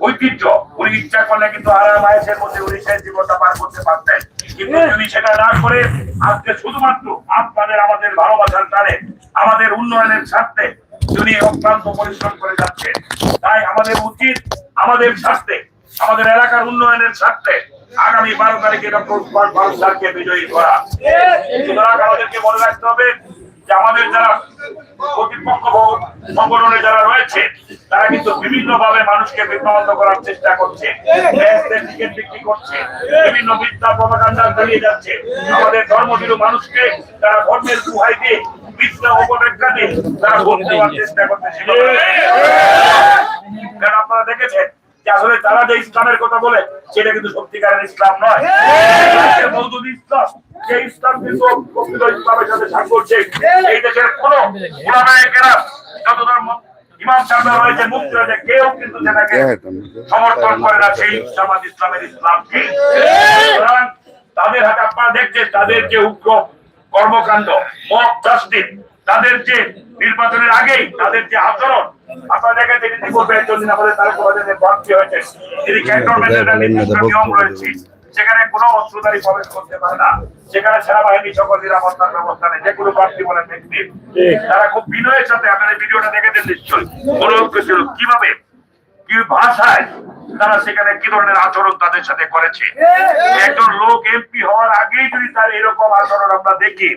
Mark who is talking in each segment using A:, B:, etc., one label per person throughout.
A: ঐতিহ্য। উনি ইচ্ছা করলে কিন্তু আরাম আয়েসের মধ্যে উনি শেষ জীবনটা পার করতে পারতেন। কিন্তু যদি সেটা না করে আজকে শুধুমাত্র আপনাদের আমাদের ভালোবাসার টানে আমাদের উন্নয়নের স্বার্থে তিনি অক্লান্ত পরিশ্রম করে যাচ্ছে। তাই আমাদের উচিত আমাদের স্বার্থে আমাদের এলাকার উন্নয়নের স্বার্থে আগামী বারো তারিখে ডক্টর বিজয়ী করা। সুতরাং আমাদেরকে মনে রাখতে হবে যে আমাদের যারা কর্তৃপক্ষ সংগঠনে যারা রয়েছে তারা কিন্তু বিভিন্ন ভাবে মানুষকে বিভ্রান্ত করার চেষ্টা করছে টিকিট বিক্রি করছে বিভিন্ন মিথ্যা প্রপাগান্ডা চালিয়ে যাচ্ছে। আমাদের ধর্মভীরু মানুষকে তারা ধর্মের দুহাই দিয়ে তারা ভোট দেওয়ার চেষ্টা করতেছিল কারণ আপনারা দেখেছেন? যে আসলে তারা যে ইসলামের কথা বলে সেটা কিন্তু সত্যিকারের ইসলাম নয়। ইসলাম যে ইসলাম কিন্তু প্রকৃত ইসলামের সাথে সাংঘর্ষে এই দেশের কোন ওলামায়ে কেরাম যত ইমাম সাহেব রয়েছে মুক্তি রয়েছে কেউ কিন্তু সেটাকে সমর্থন করে না সেই জামাত ইসলামের তাদের হাতে আপনারা দেখছেন তাদের যে উগ্র কর্মকাণ্ড জাস্টিস তাদের যে নির্বাচনের আগেই তাদের যে আচরণ আপনারা দেখেছেন ইতিপূর্বে একজন আমাদের তার কলেজে হয়েছে। তিনি ক্যান্টনমেন্টের নিয়ম রয়েছে। সেখানে কোনো অস্ত্রধারী প্রবেশ করতে পারে না। সেখানে সেনাবাহিনী সকল নিরাপত্তার ব্যবস্থা নেই যে কোনো প্রার্থী বলেন ব্যক্তি। তারা খুব বিনয়ের সাথে ভিডিওটা দেখেছেন নিশ্চয়ই। অনুরোধ করেছিল কীভাবে কি ভাষায় তারা সেখানে কি ধরনের আচরণ তাদের সাথে করেছে? একজন লোক এমপি হওয়ার আগেই যদি তার এরকম আচরণ আমরা দেখি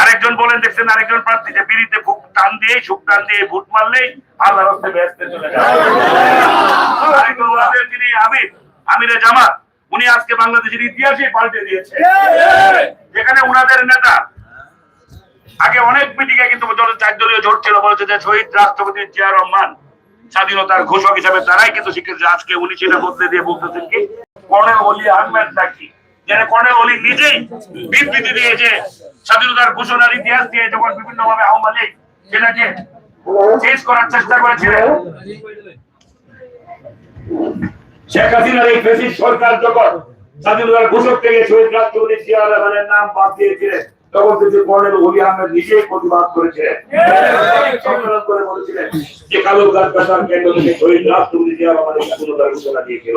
A: আরেকজন বলেন, দেখছেন আরেকজন প্রার্থী যে বিড়িতে ভুক টান দিয়ে সুখ টান দিয়ে ভোট মারলেই আল্লাহ রস্তে ব্যস্ত চলে আরেকজন ওনাদের আমির, আমিরে জামাত, উনি আজকে বাংলাদেশের ইতিহাসে পাল্টে দিয়েছে। যেখানে উনাদের নেতা, আগে অনেক মিটিংয়ে কিন্তু যত চার দলীয় জোট ছিল, বলেছে যে শহীদ রাষ্ট্রপতি জিয়া রহমান স্বাধীনতার ঘোষক হিসাবে তারাই কিন্তু স্বীকৃতি আজকে উনি সেটা বদলে দিয়ে বলতেছেন কি, কর্নেল অলি আহমেদ নাকি যেন কর্নেল অলি নিজেই বিবৃতি দিয়েছে স্বাধীনতার ঘোষণার ইতিহাস দিয়ে যখন বিভিন্ন ভাবে আওয়ামী লীগ সেটাকে চেঞ্জ করার চেষ্টা করেছিলেন। শেখ হাসিনার এই ফেসিস সরকার যখন স্বাধীনতার ঘোষক থেকে শহীদ রাষ্ট্রপতি জিয়া রহমানের নাম বাদ দিয়েছিলেন তখন কিন্তু কর্নেল অলি আহমেদ নিজেই প্রতিবাদ করেছিলেন। করে বলেছিলেন যে কালো গাছ কেন্দ্র থেকে শহীদ রাষ্ট্রপতি জিয়া রহমানের স্বাধীনতার ঘোষণা দিয়েছিল।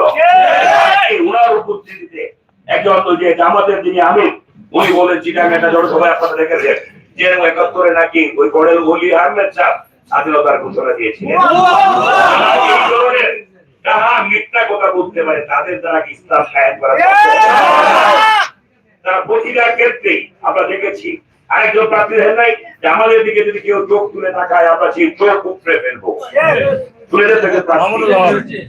A: একজন তো যে জামাতের যিনি আমির উনি বলেন চিটাং একটা জনসভায় আপনারা দেখেছেন যে একাত্তরে নাকি ওই কর্নেল অলি আহমেদ সাহেব স্বাধীনতার ঘোষণা দিয়েছিলেন এই মিথ্যা কথা বলতে পারে তাদের দ্বারা ইসলাম কায়েম করা তারা প্রতিটা ক্ষেত্রে আমরা দেখেছি আরেকজন প্রার্থী দেখেন নাই যে আমাদের দিকে যদি কেউ চোখ তুলে তাকায় আমরা সেই চোখ উপড়ে ফেলব। তুলে থেকে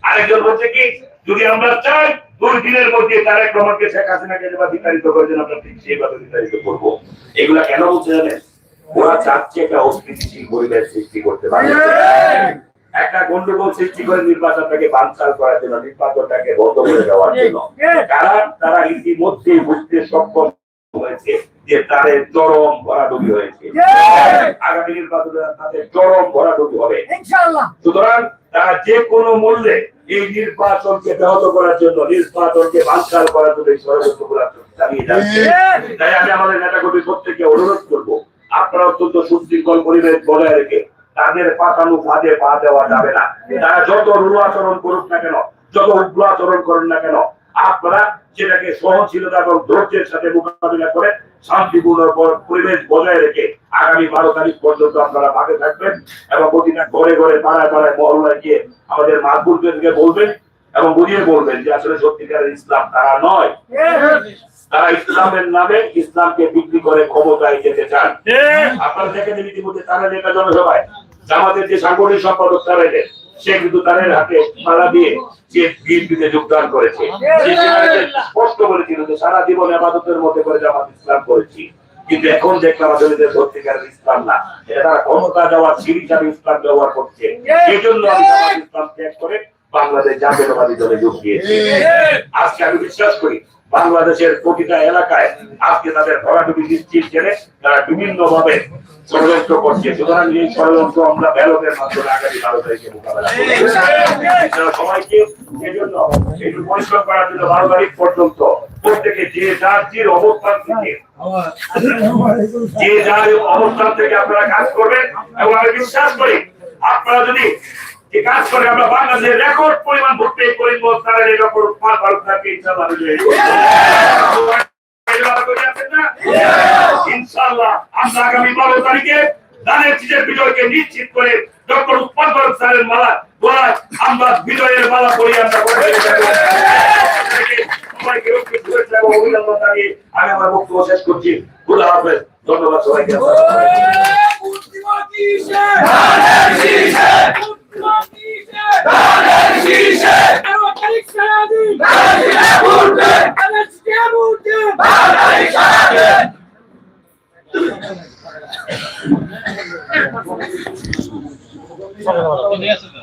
A: আরেকজন বলছে কি যদি আমরা চাই দুই দিনের মধ্যে তারেক রহমানকে শেখ হাসিনাকে যেভাবে বিতাড়িত করেছেন আমরা ঠিক সেইভাবে বিতাড়িত করব। এগুলা কেন বলছে জানেন? ওরা চাচ্ছে একটা অস্থিতিশীল পরিবেশ সৃষ্টি করতে পারে। একটা গন্ডগোল সৃষ্টি করে নির্বাচনটাকে বানচাল করার জন্য নির্বাচনটাকে বন্ধ করে দেওয়ার জন্য। কারণ তারা ইতিমধ্যে বুঝতে সক্ষম হয়েছে যে তাদের চরম ভরাডুবি হয়েছে। আগামী নির্বাচনে তাদের চরম ভরাডুবি হবে। সুতরাং তারা যে কোনো মূল্যে এই নির্বাচনকে ব্যাহত করার জন্য নির্বাচনকে করার জন্য এই ষড়যন্ত্র চালিয়ে যাচ্ছে। তাই আমি আমাদের নেতা কর্মী প্রত্যেককে অনুরোধ করব আপনারা অত্যন্ত সুশৃঙ্খল পরিবেশ বজায় রেখে তাদের পাতানো ফাঁদে পা দেওয়া যাবে না। তারা যত রুল আচরণ করুক না কেন যত উগ্র আচরণ করুন না কেন আপনারা সেটাকে সহনশীলতা এবং ধৈর্যের সাথে মোকাবিলা করে শান্তিপূর্ণ পরিবেশ বজায় রেখে আগামী বারো তারিখ পর্যন্ত আপনারা মাঠে থাকবেন এবং প্রতিটা ঘরে ঘরে পাড়ায় পাড়ায় মহল্লায় গিয়ে আমাদের মাহবুবদেরকে বলবেন এবং বুঝিয়ে বলবেন যে আসলে সত্যিকারের ইসলাম তারা নয়। তারা ইসলামের নামে ইসলামকে বিক্রি করে ক্ষমতায় যেতে চান। আপনারা দেখেন ইতিমধ্যে তারা নেতা জনসভায় আমাদের যে সাংগঠনিক সম্পাদক তারা কিন্তু তাদের হাতে মালা দিয়ে সে বিএনপিতে যোগদান করেছে। স্পষ্ট বলেছিল যে সারা জীবন আবাদতের মধ্যে করে জামাত ইসলাম করেছি। কিন্তু এখন দেখলাম আসলে সত্যিকারের ইসলাম না, এটা তারা ক্ষমতা দেওয়ার সিঁড়ি হিসাবে ইসলাম ব্যবহার করছে। এই জন্য আমি ইসলাম ত্যাগ করে বাংলাদেশ জাতীয়তাবাদী দলে যোগ দিয়েছি। আজকে আমি বিশ্বাস করি বাংলাদেশের প্রতিটা এলাকায় আজকে তাদের ভরাডুবি নিশ্চিত জেনে তারা বিভিন্ন ভাবে ষড়যন্ত্র করছে সুতরাং এই ষড়যন্ত্র আমরা ব্যালটের মাধ্যমে আগামী বারো তারিখে মোকাবেলা। সবাইকে এই জন্য একটু পরিষ্কার করার জন্য বারো তারিখ পর্যন্ত প্রত্যেকে যে যার যে অবস্থান থেকে, যে যার অবস্থান থেকে আপনারা কাজ করবেন, এবং আমি বিশ্বাস করি আপনারা যদি যে কাজ করে আমরা বাংলাদেশের রেকর্ড পরিমাণ ভোট পেয়ে করিমগঞ্জ তারের এই রেকর্ড পাঁচ ভারত থাকবে ইনশাআল্লাহ ইনশাআল্লাহ আমরা আগামী বারো তারিখে দানের চিজের বিজয়কে নিশ্চিত করে ডক্টর উৎপল ভারত স্যারের মালা গলায় আমরা বিজয়ের মালা পরি আমরা সবাইকে অভিনন্দন জানিয়ে আমি আমার বক্তব্য শেষ করছি। খুদা হাফেজ। ধন্যবাদ সবাইকে।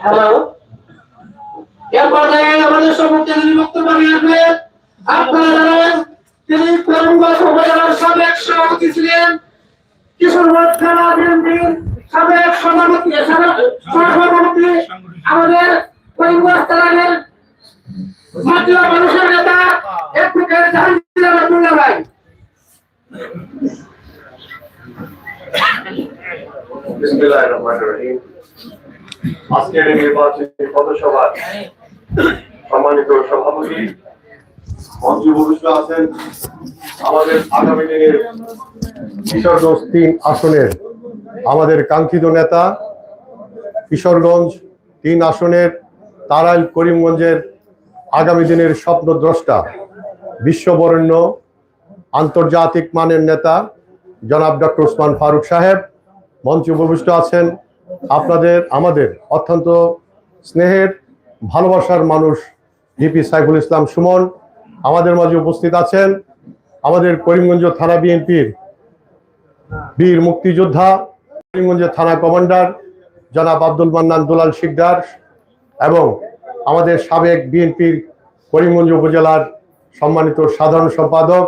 B: হ্যালো আমাদের সম্মুখে যিনি বক্তব্য আসবেন আপনারা জানেন তিনি করিমগঞ্জ উপজেলার সাবেক সভাপতি ছিলেন কিশোরগঞ্জ থানা বিএনপির সাবেক সভাপতি সাবেক সভাপতি আমাদের করিমগঞ্জ থানার মাতৃ মানুষের নেতা অ্যাডভোকেট জাহাঙ্গীর আলমুল্লাহ ভাই
C: বিসমিল্লাহির রহমানির রহিম আমাদের কিশোরগঞ্জ তিন আসনের আমাদের কাঙ্ক্ষিত নেতা কিশোরগঞ্জ তিন আসনের তারাইল করিমগঞ্জের আগামী দিনের স্বপ্নদ্রষ্টা বিশ্ববরেণ্য আন্তর্জাতিক মানের নেতা জনাব ডক্টর ওসমান ফারুক সাহেব। মঞ্চে উপবিষ্ট আছেন আপনাদের, আমাদের অত্যন্ত স্নেহের, ভালোবাসার মানুষ ডিপি সাইফুল ইসলাম সুমন আমাদের মাঝে উপস্থিত আছেন। আমাদের করিমগঞ্জ থানা বিএনপির বীর মুক্তিযোদ্ধা করিমগঞ্জের থানা কমান্ডার জনাব আব্দুল মান্নান দুলাল শিকদার এবং আমাদের সাবেক বিএনপির করিমগঞ্জ উপজেলার সম্মানিত সাধারণ সম্পাদক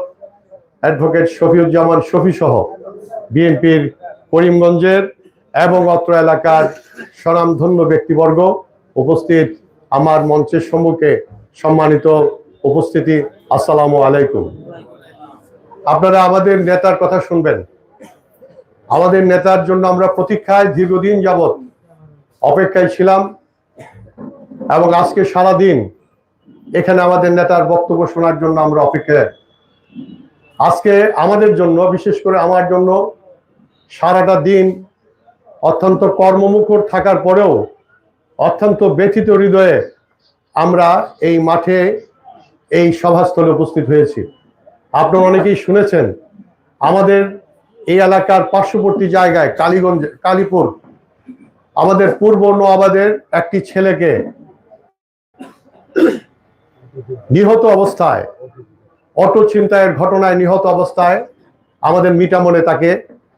C: অ্যাডভোকেট শফিউজ্জামান শফি সহ বিএনপির করিমগঞ্জের এবং অত্র এলাকার স্বনামধন্য ব্যক্তিবর্গ উপস্থিত আমার মঞ্চের সম্মুখে সম্মানিত উপস্থিতি। আসসালামু আলাইকুম। আপনারা আমাদের নেতার কথা শুনবেন। আমাদের নেতার জন্য আমরা প্রতীক্ষায় দীর্ঘদিন যাবৎ অপেক্ষায় ছিলাম এবং আজকে সারা দিন এখানে আমাদের নেতার বক্তব্য শোনার জন্য আমরা অপেক্ষায়। আজকে আমাদের জন্য, বিশেষ করে আমার জন্য সারাটা দিন অত্যন্ত কর্মমুখর থাকার পরেও অত্যন্ত ব্যথিত হৃদয়ে আমরা এই মাঠে এই সভাস্থলে উপস্থিত হয়েছি। আপনারা অনেকেই শুনেছেন, আমাদের এই এলাকার পার্শ্ববর্তী জায়গায় কালীগঞ্জ, কালীপুর, আমাদের পূর্ব নোয়াবাদের একটি ছেলেকে নিহত অবস্থায় অটো ছিনতাইয়ের ঘটনায় নিহত অবস্থায় আমাদের মিটামনে তাকে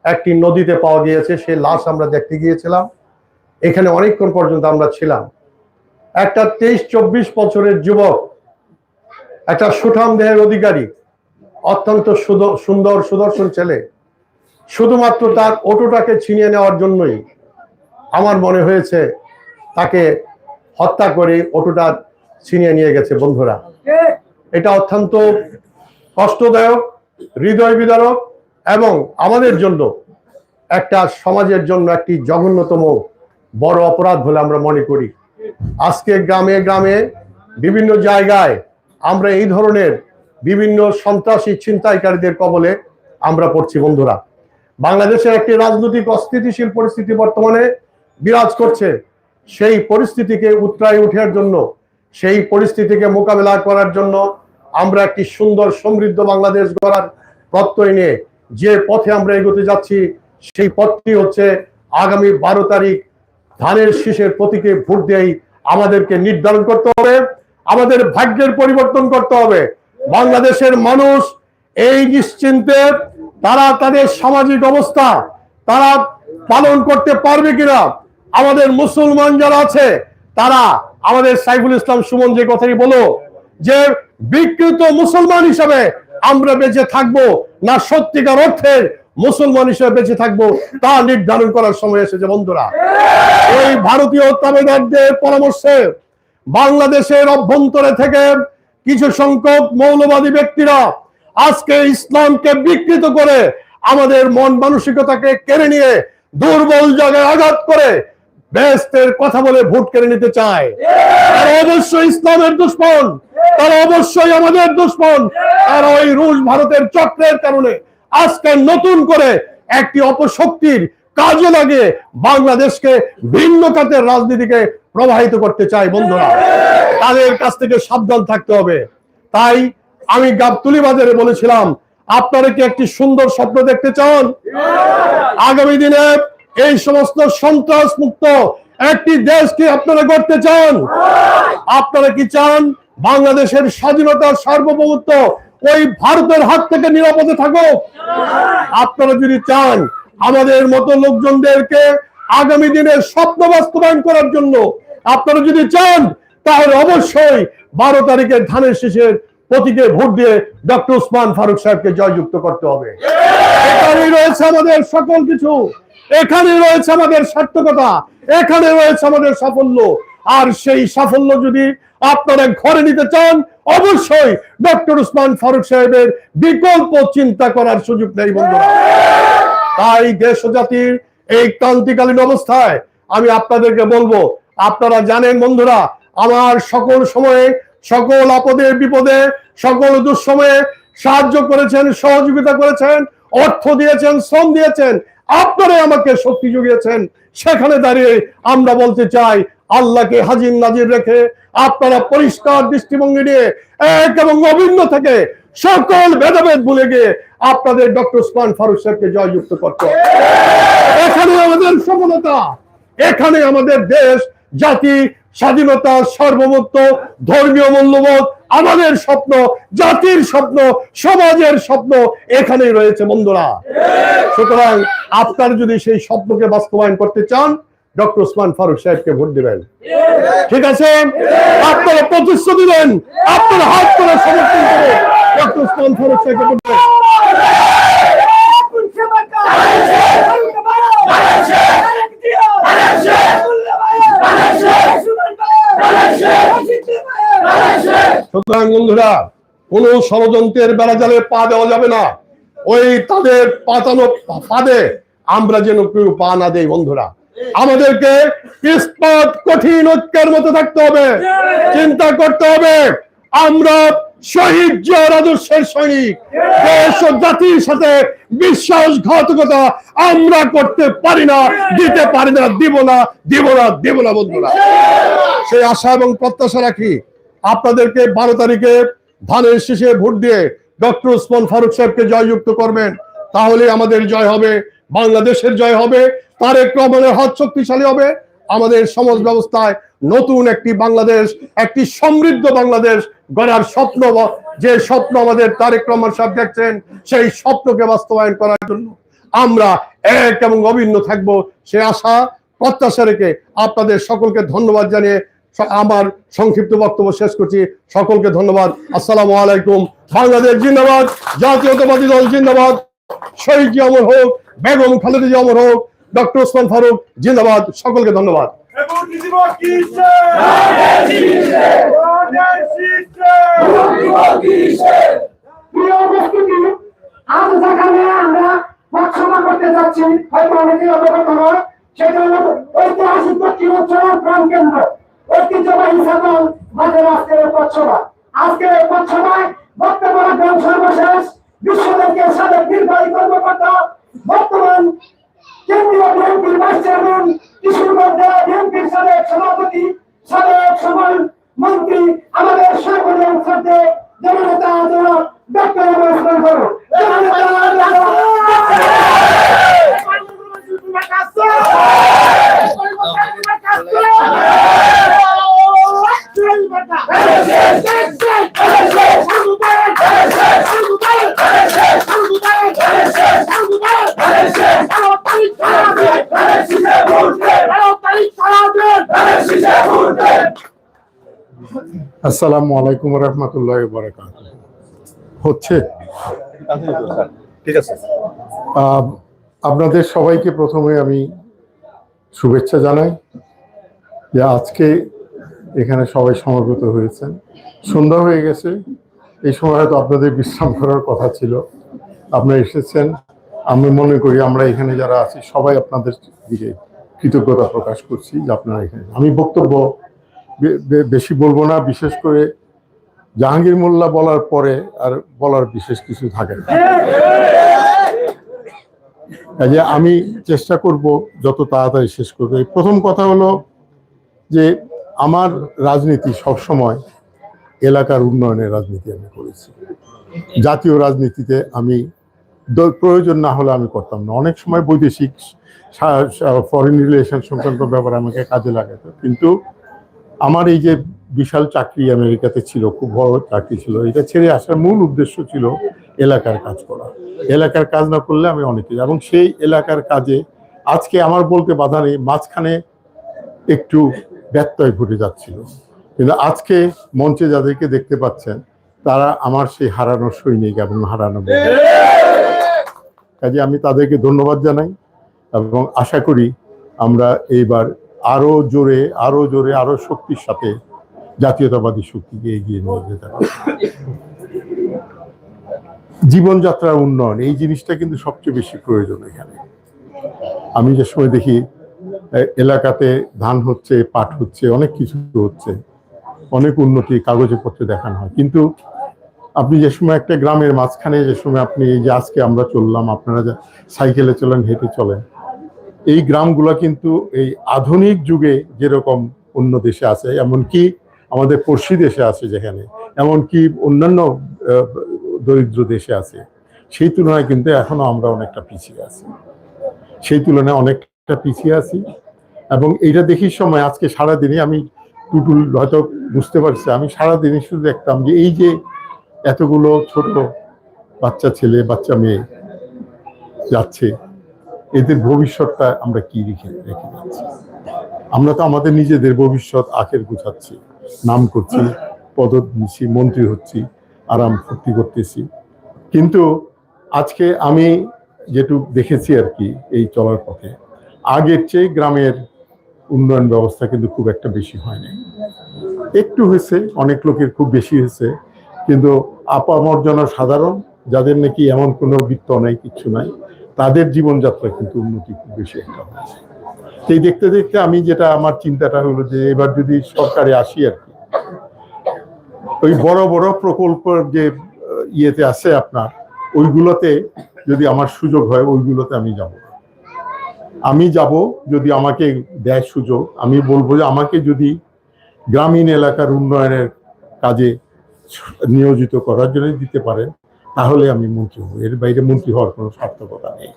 C: একটি নদীতে পাওয়া গিয়েছে সে লাশ আমরা দেখতে গিয়েছিলাম। এখানে অনেকক্ষণ পর্যন্ত আমরা ছিলাম। একটা তেইশ চব্বিশ বছরের যুবক একটা সুঠাম দেহের অধিকারী অত্যন্ত সুন্দর সুদর্শন ছেলে শুধুমাত্র তার অটোটাকে ছিনিয়ে নেওয়ার জন্যই আমার মনে হয়েছে তাকে হত্যা করে অটোটা ছিনিয়ে নিয়ে গেছে বন্ধুরা। এটা অত্যন্ত কষ্টদায়ক হৃদয় বিদারক এবং আমাদের জন্য একটা সমাজের জন্য একটি জঘন্যতম বড় অপরাধ বলে আমরা মনে করি। আজকে গ্রামে গ্রামে বিভিন্ন জায়গায় আমরা এই ধরনের বিভিন্ন সন্ত্রাসী ছিনতাইকারীদের কবলে আমরা পড়ছি, বন্ধুরা। বাংলাদেশের একটি রাজনৈতিক অস্থিতিশীল পরিস্থিতি বর্তমানে বিরাজ করছে। সেই পরিস্থিতিকে উত্তরায় ওঠার জন্য, সেই পরিস্থিতিকে মোকাবেলা করার জন্য আমরা একটি সুন্দর সমৃদ্ধ বাংলাদেশ গড়ার প্রত্যয় নিয়ে যে পথে আমরা এগোতে যাচ্ছি, সেই পথটি হচ্ছে আগামী বারো তারিখ ধানের শীষের প্রতীকে ভোট দিয়েই আমাদেরকে নির্ধারণ করতে হবে, আমাদের ভাগ্যের পরিবর্তন করতে হবে। বাংলাদেশের মানুষ এই নিশ্চিন্তে তারা তাদের সামাজিক অবস্থা, তারা পালন করতে পারবে কিনা, আমাদের মুসলমান যারা আছে, তারা আমাদের সাইফুল ইসলাম সুমন যে কথাটি বলো যে বিকৃত মুসলমান হিসাবে আমরা বেঁচে থাকব না সত্যিকার অর্থে মুসলমান হিসেবে বেঁচে থাকব তা নির্ধারণ করার সময় এসেছে, বন্ধুরা। এই ভারতীয় তাবেদারদের পরামর্শে বাংলাদেশের অভ্যন্তরে থেকে কিছু সংখ্যক মৌলবাদী ব্যক্তিরা আজকে ইসলামকে বিকৃত করে আমাদের মন মানসিকতাকে কেড়ে নিয়ে দুর্বল জায়গায় আঘাত করে বেহেস্তের কথা বলে ভোট কেড়ে নিতে চায়। অবশ্যই ইসলামের দুশ্মন তারা অবশ্যই আমাদের দুশ্মন। তারা ওই রুশ ভারতের চক্রের কারণে আজকে নতুন করে একটি অপশক্তির কাজে লাগে বাংলাদেশকে ভিন্ন খাতের রাজনীতিকে প্রবাহিত করতে চায় বন্ধুরা। তাদের কাছ থেকে সাবধান থাকতে হবে। তাই আমি গাবতুলি বাজারে বলেছিলাম, আপনারা কি একটি সুন্দর স্বপ্ন দেখতে চান? আগামী দিনে এই সমস্ত সন্ত্রাস মুক্ত একটি দেশ কি আপনারা করতে চান? আপনারা কি চান বাংলাদেশের স্বাধীনতার সার্বভৌমত্ব ওই ভারতের হাত থেকে নিরাপদে থাকুক। আপনারা যদি চান আমাদের মতো লোকজনদেরকে আগামী দিনের স্বপ্ন বাস্তবায়ন করার জন্য আপনারা যদি চান, তাহলে অবশ্যই বারো তারিখের ধানের শেষের প্রতীকে ভোট দিয়ে ডক্টর উসমান ফারুক সাহেবকে জয়যুক্ত করতে হবে। রয়েছে আমাদের সকল কিছু। এখানে রয়েছে আমাদের সার্থকতা, এখানে রয়েছে আমাদের সাফল্য। আর সেই সাফল্য যদি আপনারা ঘরে নিতে চান, অবশ্যই ডক্টর উসমান ফারুক সাহেবের বিকল্প চিন্তা করার সুযোগ নেই, বন্ধুরা। তাই দেশ জাতির এই ক্রান্তিকালীন অবস্থায় আমি আপনাদেরকে বলব, আপনারা জানেন বন্ধুরা, আমার সকল সময়ে, সকল আপদে, বিপদে, সকল দুঃসময়ে সাহায্য করেছেন, সহযোগিতা করেছেন, অর্থ দিয়েছেন, শ্রম দিয়েছেন আপনারাই আমাকে শক্তি জুগিয়েছেন। সেখানে দাঁড়িয়ে আমরা বলতে চাই, আল্লাহকে হাজির নাজির রেখে আপনারা পরিষ্কার দৃষ্টিভঙ্গি নিয়ে এক এবং অভিন্ন থেকে সকল ভেদাভেদ ভুলে গিয়ে আপনাদের ডক্টর উসমান ফারুক সাহেবকে জয়যুক্ত করতে এখানে আমাদের সফলতা, এখানে আমাদের দেশ, জাতি স্বাধীনতা সার্বভৌমত্ব, ধর্মীয় মূল্যবোধ, আমাদের স্বপ্ন, জাতির স্বপ্ন, সমাজের স্বপ্ন এখানেই রয়েছে বন্ধুরা। সুতরাং আপনারা যদি সেই স্বপ্নকে বাস্তবায়ন করতে চান, ডক্টর উসমান ফারুক সাহেবকে ভোট দিবেন। ঠিক আছে? আপনারা প্রতিশ্রুতি দেন, আপনারা হাত করে সমর্থন করে ডক্টর উসমান ফারুক সাহেবকে ভোট দিবেন। সুতরাং বন্ধুরা, কোন ষড়যন্ত্রের বেড়াজালে পা দেওয়া যাবে না। ওই তাদের পাতানো ফাঁদে আমরা যেন কেউ পা না দেই বন্ধুরা। আমাদেরকে ইস্পাত কঠিন ঐক্যের মতো থাকতে হবে। চিন্তা করতে হবে, আমরা শহীদ জিয়ার আদর্শের সৈনিক। জাতির সাথে বিশ্বাসঘাতকতা আমরা করতে পারি না, দিতে পারি না, দিব না দিব না দিব না বন্ধুরা। সেই আশা এবং প্রত্যাশা রাখি আপনাদেরকে বারো তারিখে ধানের শেষে ভোট দিয়ে ডক্টর উসমান ফারুক সাহেবকে জয়যুক্ত করবেন। তাহলে আমাদের জয় হবে, বাংলাদেশের জয় হবে, তারেক রহমানের হাত শক্তিশালী হবে। আমাদের সমাজ ব্যবস্থায় নতুন একটি বাংলাদেশ, একটি সমৃদ্ধ বাংলাদেশ গড়ার স্বপ্ন, যে স্বপ্ন আমাদের তারেক রহমান সাহেব দেখছেন, সেই স্বপ্নকে বাস্তবায়ন করার জন্য আমরা এক এবং অভিন্ন থাকব। সে আশা, প্রত্যাশা রেখে আপনাদের সকলকে ধন্যবাদ জানিয়ে আমার সংক্ষিপ্ত বক্তব্য শেষ করছি। সকলকে ধন্যবাদ। আসসালামু আলাইকুম। বাংলাদেশ জিন্দাবাদ, জাতীয়তাবাদী দল জিন্দাবাদ। শহীদ জি অমর হোক, বেগম খালেদা জি অমর হোক, ডক্টর ওসমান ফারুক জিন্দাবাদ। সকলকে ধন্যবাদ।
B: সেটা হলো ঐতিহাসিক দক্ষিণ প্রাণ কেন্দ্র ঐতিহ্যবাহী সকল বাজার আজকের এই পথসভা। আজকের এই পথসভায় বক্তব্য রাখবেন সর্বশেষ বিশ্বব্যাংকের সাবেক নির্বাহী কর্মকর্তা, বর্তমান কেন্দ্রীয় বিএনপির ভাইস চেয়ারম্যান, কিশোরগঞ্জ জেলা বিএনপির সাবেক সভাপতি, সাবেক সমাজ মন্ত্রী, আমাদের সর্বজন শ্রদ্ধে জননেতা জনাব ডক্টর রমেশ করো
D: আসসালামু আলাইকুম রহমতুল্লাহ বারাকাত হচ্ছে?
C: ঠিক আছে।
D: আপনাদের সবাইকে প্রথমে আমি শুভেচ্ছা জানাই। যে আজকে এখানে সবাই সমবেত হয়েছেন। সন্ধ্যা হয়ে গেছে। এই সময় হয়তো আপনাদের বিশ্রাম করার কথা ছিল। আপনারা এসেছেন। আমি মনে করি আমরা এখানে যারা আছি, সবাই আপনাদের দিকে কৃতজ্ঞতা প্রকাশ করছি যে আপনারা এখানে। আমি বক্তব্য বেশি বলব না, বিশেষ করে জাহাঙ্গীর মোল্লা বলার পরে আর বলার বিশেষ কিছু থাকে না। কাজে আমি চেষ্টা করব যত তাড়াতাড়ি শেষ করব। প্রথম কথা হলো যে আমার রাজনীতি সবসময় এলাকার উন্নয়নের রাজনীতি আমি করেছি। জাতীয় রাজনীতিতে আমি প্রয়োজন না হলে আমি করতাম না। অনেক সময় বৈদেশিক ফরেন রিলেশন সংক্রান্ত ব্যাপারে আমাকে কাজে লাগাতো। কিন্তু আমার এই যে বিশাল চাকরি আমেরিকাতে ছিল, খুব বড় চাকরি ছিল, এটা ছেড়ে আসার মূল উদ্দেশ্য ছিল এলাকার কাজ করা। এলাকার কাজ না করলে আমি অনেক কিছু এবং সেই এলাকার কাজে আজকে আমার বলতে বাধা নেই, মাঝখানে একটু ব্যত্যয় ঘটে যাচ্ছিল। কিন্তু আজকে মঞ্চে যাদেরকে দেখতে পাচ্ছেন, তারা আমার সেই হারানো সৈনিক এবং হারানো। কাজে আমি তাদেরকে ধন্যবাদ জানাই এবং আশা করি আমরা এইবার আরও জোরে আরও জোরে, আরও শক্তির সাথে জাতীয়তাবাদী শক্তিকে এগিয়ে নিয়ে যেতে পারব। জীবনযাত্রার উন্নয়ন, এই জিনিসটা কিন্তু সবচেয়ে বেশি প্রয়োজন এখানে। আমি যে সময় দেখি এলাকাতে ধান হচ্ছে, পাট হচ্ছে, অনেক কিছু হচ্ছে, অনেক উন্নতি কাগজে পত্রে দেখানো হয়। কিন্তু আপনি যে সময় একটা গ্রামের মাঝখানে যে সময় আপনি এই যে আজকে আমরা চললাম, আপনারা যা সাইকেলে চলেন, হেঁটে চলেন, এই গ্রামগুলো কিন্তু এই আধুনিক যুগে যেরকম অন্য দেশে আছে, এমনকি আমাদের পড়শি দেশে আছে যেখানে, এমনকি অন্যান্য দরিদ্র দেশে আছে, সেই তুলনায় কিন্তু এখনও আমরা অনেকটা পিছিয়ে আছি। সেই তুলনায় অনেকটা পিছিয়ে আছি এবং এইটা দেখি সময়, আজকে সারাদিনই আমি টুটুল হয়তো বুঝতে পারছি, আমি সারাদিনই শুধু দেখতাম যে এই যে এতগুলো ছোট বাচ্চা ছেলে, বাচ্চা মেয়ে যাচ্ছে, এদের ভবিষ্যৎটা আমরা কি রেখে রেখে যাচ্ছি? আমরা তো আমাদের নিজেদের ভবিষ্যৎ আখের গুছাচ্ছি, নাম করছি পদ নিচ্ছি মন্ত্রী হচ্ছি আরাম ফুর্তি করতেছি। কিন্তু আজকে আমি যেটুক দেখেছি আর কি এই চলার পথে, আগের চেয়ে গ্রামের উন্নয়ন ব্যবস্থা কিন্তু খুব একটা বেশি হয়নি। একটু হয়েছে, অনেক লোকের খুব বেশি হয়েছে, কিন্তু আপামর জন সাধারণ যাদের নাকি এমন কোনো বৃত্ত নাই কিছু নাই, তাদের জীবনযাত্রা কিন্তু উন্নতি খুব বেশি একটা হয়েছে। সেই দেখতে দেখতে আমি যেটা, আমার চিন্তাটা হলো যে এবার যদি সরকারে আসি আর কি ওই বড় বড় প্রকল্প যে ইয়েতে আছে আপনার, ওইগুলোতে যদি আমার সুযোগ হয়, ওইগুলোতে আমি যাব। আমি যাব যদি আমাকে দেয় সুযোগ, আমি বলব যে আমাকে যদি গ্রামীণ এলাকার উন্নয়নের কাজে নিয়োজিত করার জন্য দিতে পারেন, তাহলে আমি মন্ত্রী হব। এর বাইরে মন্ত্রী হওয়ার কোনো সার্থকতা নেই।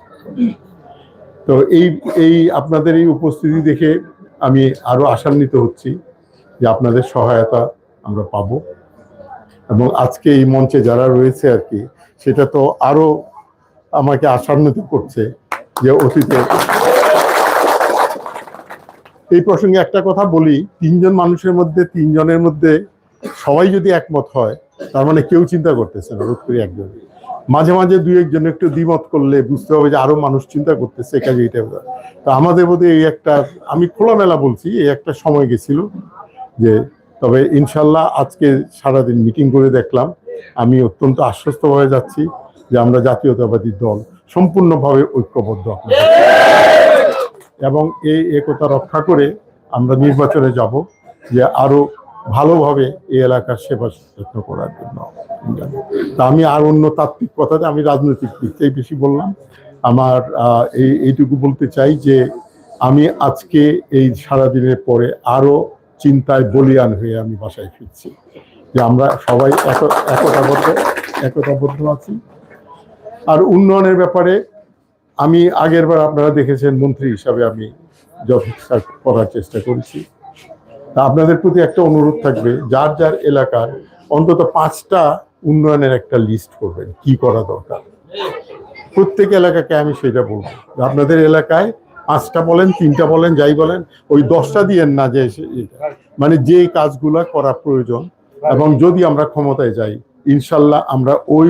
D: তো এই এই আপনাদের এই উপস্থিতি দেখে আমি আরও আশান্বিত হচ্ছি যে আপনাদের সহায়তা আমরা পাব। এবং আজকে এই মঞ্চে যারা রয়েছে আর কি, সেটা তো আরও আমাকে আশান্বিত করছে যে অতীতে এই প্রসঙ্গে একটা কথা বলি, তিনজন মানুষের মধ্যে, তিনজনের মধ্যে সবাই যদি একমত হয়, তার মানে কেউ চিন্তা করতেছে না, রোধ করে একজন। মাঝে মাঝে দুই একজন একটু দ্বিমত করলে বুঝতে হবে যে আরও মানুষ চিন্তা করতেছে কাজে এটা তো আমাদের মধ্যে এই একটা, আমি খোলামেলা বলছি, এই একটা সময় গেছিল যে তবে ইনশাল্লাহ আজকে সারাদিন মিটিং করে দেখলাম। আমি অত্যন্ত আশ্বস্ত হয়ে যাচ্ছি যে আমরা জাতীয়তাবাদী দল সম্পূর্ণভাবে ঐক্যবদ্ধ এবং এই একতা রক্ষা করে আমরা নির্বাচনে যাব যে আরও ভালোভাবে এই এলাকার সেবা যত্ন করার জন্য। তা আমি আর অন্য তাত্ত্বিক কথাতে আমি রাজনৈতিক দিকটাই বেশি বললাম। আমার এই, এইটুকু বলতে চাই যে আমি আজকে এই সারাদিনের পরে আরও চিন্তায় বলিয়ান হয়ে আমি বাসায় ফিরছি। যে আমরা সবাই এক- একতাবদ্ধ একতাবদ্ধ আছি। আর উন্নয়নের ব্যাপারে আমি আগের বার আপনারা দেখেছেন মন্ত্রী হিসাবে আমি যথেষ্ট করার চেষ্টা করেছি। তা আপনাদের প্রতি একটা অনুরোধ থাকবে, যার যার এলাকার অন্তত পাঁচটা উন্নয়নের একটা লিস্ট করবেন, কি করা দরকার। প্রত্যেক এলাকাকে আমি সেটা বলব। আপনাদের এলাকায় পাঁচটা বলেন, তিনটা বলেন, যাই বলেন, ওই দশটা দিয়েন না যে মানে যে কাজগুলা করা প্রয়োজন এবং যদি আমরা ক্ষমতায় যাই, ইনশাল্লাহ আমরা ওই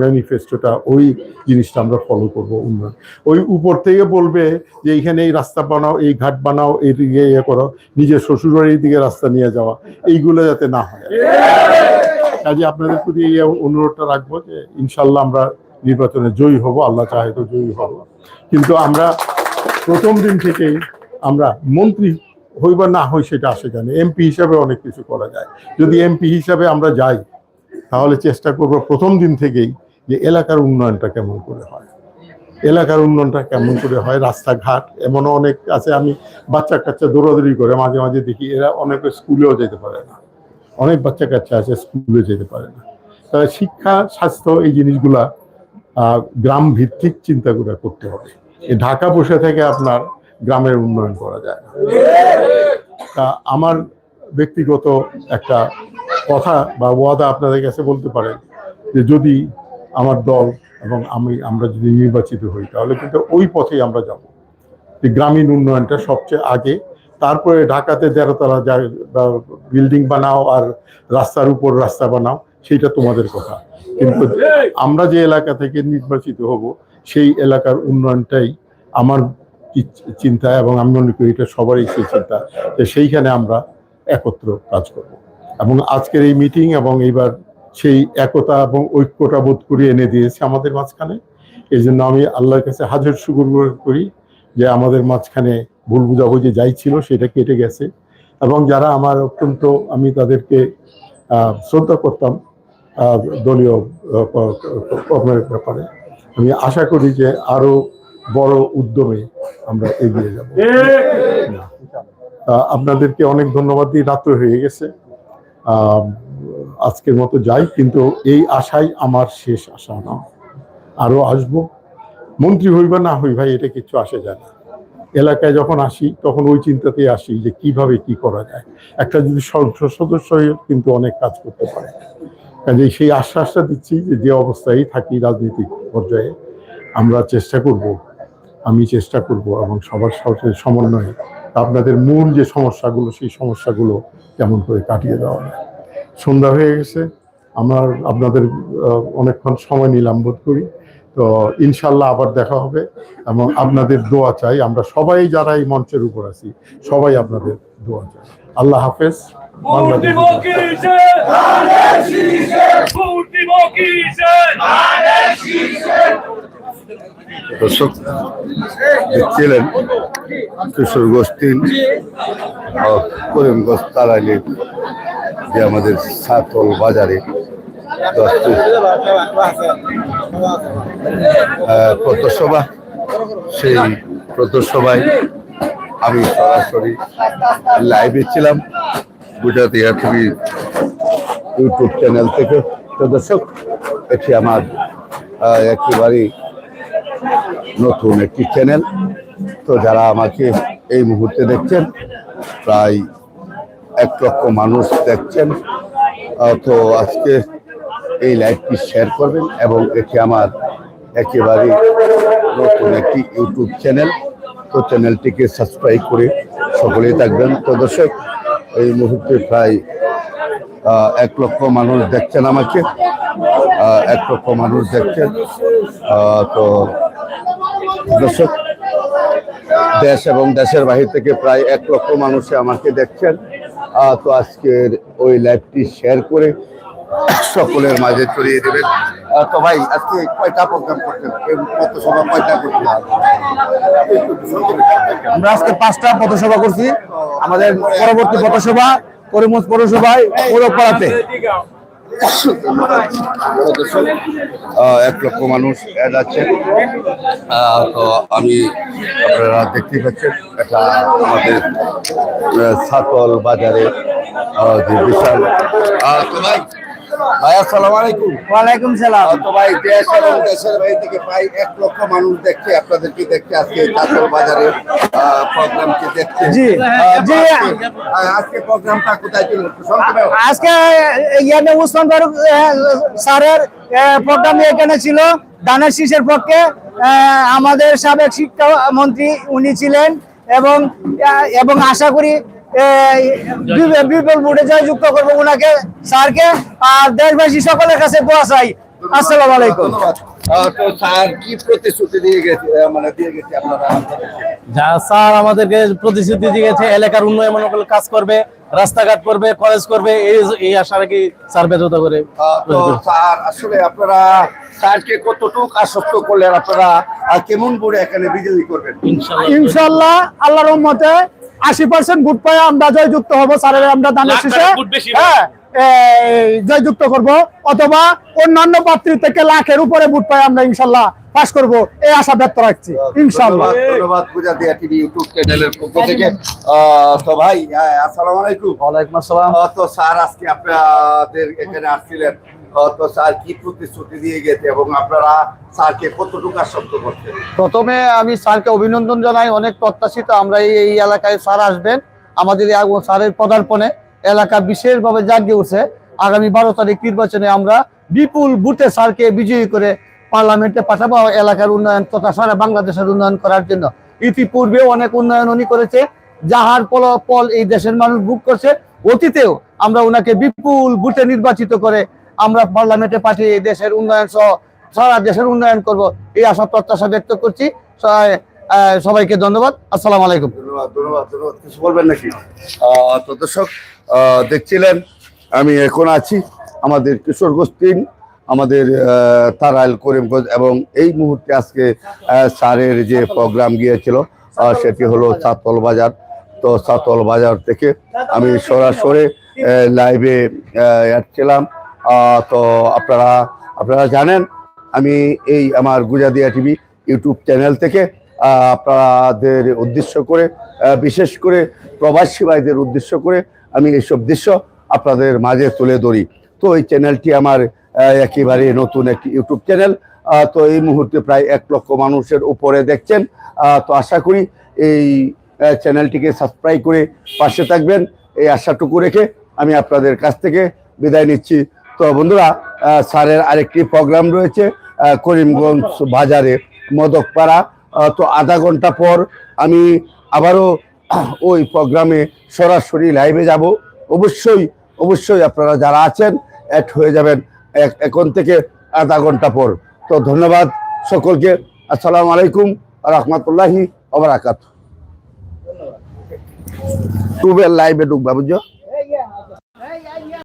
D: ম্যানিফেস্টোটা, ওই জিনিসটা আমরা ফলো করব উন্নয়ন। ওই উপর থেকে বলবে যে এইখানে এই রাস্তা বানাও, এই ঘাট বানাও এই দিকে ইয়ে করো, নিজের শ্বশুরবাড়ির দিকে রাস্তা নিয়ে যাওয়া, এইগুলো যাতে না হয়। কাজে আপনাদের প্রতি এই অনুরোধটা রাখব যে ইনশাল্লাহ আমরা নির্বাচনে জয়ী হব, আল্লাহ চাহে তো জয়ী হব। কিন্তু আমরা প্রথম দিন থেকেই আমরা মন্ত্রী হই বা না হই সেটা আসে জানে এমপি হিসাবে অনেক কিছু করা যায়। যদি এমপি হিসাবে আমরা যাই, তাহলে চেষ্টা করব প্রথম দিন থেকেই যে এলাকার উন্নয়নটা কেমন করে হয়। এলাকার উন্নয়নটা কেমন করে হয়, রাস্তাঘাট এমনও অনেক আছে, আমি বাচ্চা কাচ্চা দৌড়াদৌড়ি করে মাঝে মাঝে দেখি এরা অনেকে স্কুলেও যেতে পারে না। অনেক বাচ্চা কাচ্চা আছে, স্কুলে যেতে পারে না। তবে শিক্ষা, স্বাস্থ্য এই জিনিসগুলা গ্রাম ভিত্তিক চিন্তা করে করতে হবে। ঢাকা বসে থেকে আপনার গ্রামের উন্নয়ন করা যায় না। তা আমার ব্যক্তিগত একটা কথা বা ওয়াদা আপনাদের কাছে বলতে পারেন যে যদি আমার দল এবং আমি, আমরা যদি নির্বাচিত হই, তাহলে কিন্তু ওই পথেই আমরা যাব। যে গ্রামীণ উন্নয়নটা সবচেয়ে আগে, তারপরে ঢাকাতে তেরোতলা যা বিল্ডিং বানাও আর রাস্তার উপর রাস্তা বানাও, সেইটা তোমাদের কথা। কিন্তু আমরা যে এলাকা থেকে নির্বাচিত হব সেই এলাকার উন্নয়নটাই আমার চিন্তা এবং আমি মনে করি এটা সবারই সেই চিন্তা যে সেইখানে আমরা একত্র কাজ করব। এবং আজকের এই মিটিং এবং এইবার সেই একতা এবং ঐক্যটা বোধ করে এনে দিয়েছে আমাদের মাঝখানে। এই জন্য আমি আল্লাহর কাছে হাজার শুকুর করি যে আমাদের মাঝখানে ভুল বুঝাবুঝি যাই ছিল সেটা কেটে গেছে। এবং যারা আমার অত্যন্ত আমি তাদেরকে শ্রদ্ধা করতাম দলীয় কর্মের ব্যাপারে। আমি আশা করি যে আরও বড় উদ্যমে আমরা এগিয়ে যাব। আপনাদেরকে অনেক ধন্যবাদ দিয়ে রাত্র হয়ে গেছে। আজকের মতো যাই কিন্তু এই আশাই আমার শেষ আশা না। আরও আসব। মন্ত্রী হই বা না হই ভাই এটা কিছু আসে যায় না। এলাকায় যখন আসি তখন ওই চিন্তাতেই আসি যে কীভাবে কি করা যায়। একটা যদি সংসদ সদস্য হয়ে কিন্তু অনেক কাজ করতে পারে। কাজে সেই আশ্বাসটা দিচ্ছি যে যে অবস্থায় থাকি রাজনৈতিক পর্যায়ে, আমরা চেষ্টা করব, আমি চেষ্টা করব এবং সবার সাথে সমন্বয়ে আপনাদের মূল যে সমস্যাগুলো, সেই সমস্যাগুলো কেমন করে কাটিয়ে দেওয়া যায়। সন্ধ্যা হয়ে গেছে, আমার, আপনাদের অনেকক্ষণ সময় নিলাম বোধ করি। তো ইনশাল্লাহ আবার দেখা হবে এবং আপনাদের দোয়া চাই, আমরা সবাই যারা এই মঞ্চের উপর আছি, সবাই আপনাদের দোয়া চাই। আল্লাহ হাফেজ। বাংলাদেশ
E: দর্শক দেখছিলেন কিশোর গোষ্ঠী ও করিমগঞ্জ তারাইলের যে আমাদের সাতল বাজারে পথসভা সেই পথসভায় আমি সরাসরি লাইভে ছিলাম। Gujarat air TV YouTube channel থেকে। তো দর্শক, এটি আমার একেবারেই নতুন একটি চ্যানেল। তো যারা আমাকে এই মুহূর্তে দেখছেন, প্রায় এক লক্ষ মানুষ দেখছেন তো আজকে এই লাইভটি শেয়ার করবেন এবং এটি আমার একেবারে নতুন একটি ইউটিউব চ্যানেল। তো চ্যানেলটিকে সাবস্ক্রাইব করে সকলেই থাকবেন। তো দর্শক এই মুহূর্তে প্রায় এক লক্ষ মানুষ দেখছেন আমাকে। এক লক্ষ মানুষ দেখছেন তো দর্শক, দেশ এবং দেশের বাহির থেকে প্রায় এক লক্ষ মানুষে আমাকে দেখছেন। তো আজকের ওই লাইভটি শেয়ার করে সকলের মাঝে ছড়িয়ে দেবেন। তো ভাই আজকে কয়টা প্রোগ্রাম করছেন? সময় কয়টা করছেন?
F: আমরা আজকে পাঁচটা পথসভা করছি। আমাদের পরবর্তী পথসভা করিমগঞ্জ পৌরসভায় পৌরপাড়াতে।
E: এক লক্ষ মানুষ অ্যাড আছে। তো আমি আপনারা দেখতে পাচ্ছেন এটা আমাদের ছাতল বাজারে যে বিশাল। তো ভাই ভাই আসসালামু আলাইকুম।
F: ওয়ালাইকুম সালাম।
E: তো ভাই দেশ এবং দেশের বাইরে থেকে প্রায় এক লক্ষ মানুষ দেখছে আপনাদেরকে দেখছে আজকে ছাতল বাজারে প্রোগ্রামকে দেখছে।
F: জি, জি।
E: আজকে- প্রোগ্রামটা কোথায় ছিল?
F: আজকে ইয়ানে উসমান ফারুক স্যারের প্রোগ্রাম এখানে ছিল। দানের শীষের পক্ষে আমাদের সাবেক শিক্ষা মন্ত্রী উনি ছিলেন এবং এবং আশা করি বিপুল ভোটে জয়যুক্ত করব ওনাকে স্যারকে আর দেশবাসী সকলের কাছে দোয়া চাই। আসসালামু আলাইকুম।
E: ধন্যবাদ। আহ, তো স্যার কি প্রতিশ্রুতি দিয়ে গেছে আহ, মানে দিয়ে গেছে আপনারা?
G: যা স্যার আমাদেরকে প্রতিশ্রুতি দিয়েছে এলাকার উন্নয়নমূলক কাজ করবে রাস্তাঘাট করবে কলেজ করবে এই আশা রাখি স্যার করে
E: স্যার আসলে আপনারা স্যারকে কতটুকু আশ্বস্ত করলে আপনারা কেমন করে এখানে বিজয়ী করবেন?
F: ইনশাল্লাহ। আল্লাহ রহমতে আশি পার্সেন্ট ভোট পাই আমরা জয়যুক্ত হব স্যারের আমরা দানের শেষে? হ্যাঁ জয়যুক্ত করব অথবা অন্যান্য প্রার্থী থেকে লাখের উপরে ভোট পাই আমরা ইনশাল্লাহ পাশ করব এই আশা ব্যক্ত রাখছি ইনশাল্লাহ।
E: ধন্যবাদ পূজা দিয়া টিভি ইউটিউব চ্যানেলের পক্ষ থেকে। আহ, তো ভাই হ্যাঁ, আসসালামু আলাইকুম।
G: ওয়ালাইকুম আসসালাম।
E: তো স্যার আজকে আপনাদের এখানে আসছিলেন। তো স্যার কি প্রতিশ্রুতি দিয়ে গেছে এবং আপনারা স্যারকে কতটুকু আশ্বস্ত করছেন?
H: প্রথমে আমি স্যারকে অভিনন্দন জানাই, অনেক প্রত্যাশিত আমরা এই এলাকায় স্যার আসবেন, আমাদের স্যারের পদার্পণে এলাকা বিশেষভাবে জাগিয়ে উঠছে। আগামী বারো তারিখ নির্বাচনে আমরা বিপুল বুথে স্যারকে বিজয়ী করে পার্লামেন্টে পাঠাবো এলাকার উন্নয়ন তথা সারা বাংলাদেশের উন্নয়ন করার জন্য। ইতিপূর্বেও অনেক উন্নয়ন উনি করেছে, যাহার ফল ফল এই দেশের মানুষ বুক করছে। অতীতেও আমরা ওনাকে বিপুল বুথে নির্বাচিত করে আমরা পার্লামেন্টে পাঠিয়ে দেশের উন্নয়ন সহ সারা দেশের উন্নয়ন করব। এই আশা প্রত্যাশা ব্যক্ত করছি। সবাইকে ধন্যবাদ। আসসালাম আলাইকুম।
E: ধন্যবাদ ধন্যবাদ ধন্যবাদ। কিছু বলবেন নাকি? আহ, তো দর্শক দেখছিলেন আমি এখন আছি আমাদের কিশোর গোষ্ঠীর আমাদের তারাইল করিমগঞ্জ এবং এই মুহূর্তে আজকে আহ, স্যারের যে প্রোগ্রাম গিয়েছিল সেটি হলো চাতল বাজার। তো চাতল বাজার থেকে আমি সরাসরি লাইভে ছিলাম তো আপনারা আপনারা জানেন, আমি এই আমার গুজাদিয়া টিভি ইউটিউব চ্যানেল থেকে আপনাদের উদ্দেশ্য করে বিশেষ করে প্রবাসী ভাইদের উদ্দেশ্য করে আমি এইসব দৃশ্য আপনাদের মাঝে তুলে ধরি। তো এই চ্যানেলটি আমার একেবারে নতুন একটি ইউটিউব চ্যানেল। তো এই মুহূর্তে প্রায় এক লক্ষ মানুষের উপরে দেখছেন। তো আশা করি এই চ্যানেলটিকে সাবস্ক্রাইব করে পাশে থাকবেন। এই আশাটুকু রেখে আমি আপনাদের কাছ থেকে বিদায় নিচ্ছি। তো বন্ধুরা স্যারের আরেকটি প্রোগ্রাম রয়েছে করিমগঞ্জ বাজারে মদকপাড়া। তো আধা ঘণ্টা পর আমি আবারও ওই প্রোগ্রামে সরাসরি লাইভে যাব। অবশ্যই অবশ্যই আপনারা যারা আছেন অ্যাড হয়ে যাবেন এক- এখন থেকে আধা ঘণ্টা পর। তো ধন্যবাদ সকলকে। আসসালামু আলাইকুম রহমতুল্লাহি ওবরাকাত টুবেল লাইভে ঢুকবা বুঝছ?